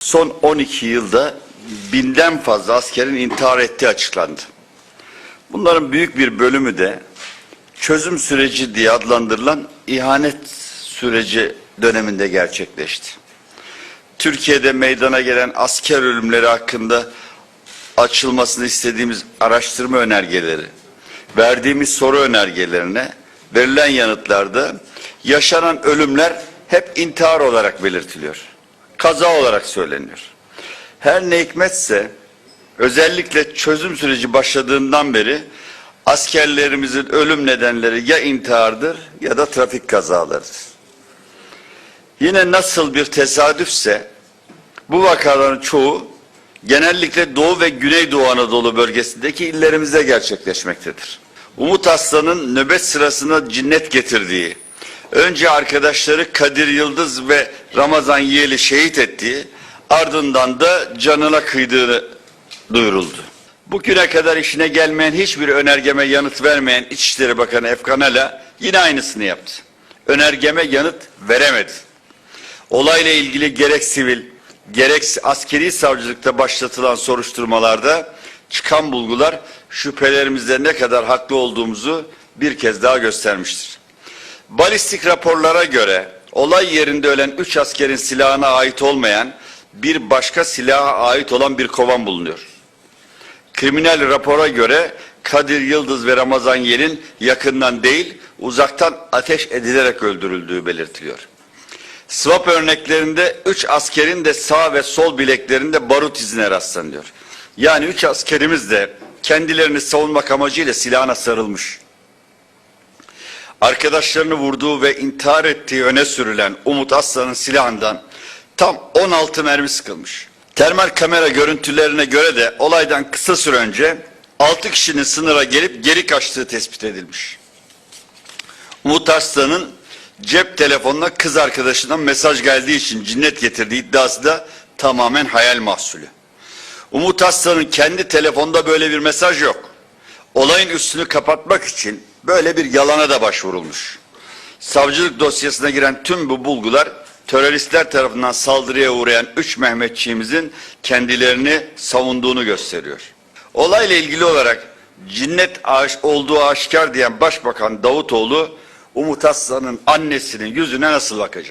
Son 12 yılda binden fazla askerin intihar ettiği açıklandı. Bunların büyük bir bölümü de çözüm süreci diye adlandırılan ihanet süreci döneminde gerçekleşti. Türkiye'de meydana gelen asker ölümleri hakkında açılmasını istediğimiz araştırma önergeleri, verdiğimiz soru önergelerine verilen yanıtlarda yaşanan ölümler hep intihar olarak belirtiliyor. Kaza olarak söyleniyor. Her ne hikmetse özellikle çözüm süreci başladığından beri askerlerimizin ölüm nedenleri ya intihardır ya da trafik kazalarıdır. Yine nasıl bir tesadüfse bu vakaların çoğu genellikle Doğu ve Güneydoğu Anadolu bölgesindeki illerimizde gerçekleşmektedir. Umut Aslan'ın nöbet sırasında cinnet getirdiği, önce arkadaşları Kadir Yıldız ve Ramazan Yiyeli şehit ettiği, ardından da canına kıydığı duyuruldu. Bugüne kadar işine gelmeyen hiçbir önergeme yanıt vermeyen İçişleri Bakanı Efkan Ala yine aynısını yaptı. Önergeme yanıt veremedi. Olayla ilgili gerek sivil, gerek askeri savcılıkta başlatılan soruşturmalarda çıkan bulgular şüphelerimizde ne kadar haklı olduğumuzu bir kez daha göstermiştir. Balistik raporlara göre olay yerinde ölen 3 askerin silahına ait olmayan bir başka silaha ait olan bir kovan bulunuyor. Kriminal rapora göre Kadir Yıldız ve Ramazan Yer'in yakından değil uzaktan ateş edilerek öldürüldüğü belirtiliyor. Swap örneklerinde 3 askerin de sağ ve sol bileklerinde barut izine rastlanıyor. Yani 3 askerimiz de kendilerini savunmak amacıyla silahına sarılmış. Arkadaşlarını vurduğu ve intihar ettiği öne sürülen Umut Aslan'ın silahından tam 16 mermi sıkılmış. Termal kamera görüntülerine göre de olaydan kısa süre önce 6 kişinin sınıra gelip geri kaçtığı tespit edilmiş. Umut Arslan'ın cep telefonuna kız arkadaşından mesaj geldiği için cinnet getirdiği iddiası da tamamen hayal mahsulü. Umut Aslan'ın kendi telefonda böyle bir mesaj yok. Olayın üstünü kapatmak için böyle bir yalana da başvurulmuş. Savcılık dosyasına giren tüm bu bulgular teröristler tarafından saldırıya uğrayan üç Mehmetçiğimizin kendilerini savunduğunu gösteriyor. Olayla ilgili olarak cinnet aş olduğu aşikar diyen Başbakan Davutoğlu Umut Aslan'ın annesinin yüzüne nasıl bakacak?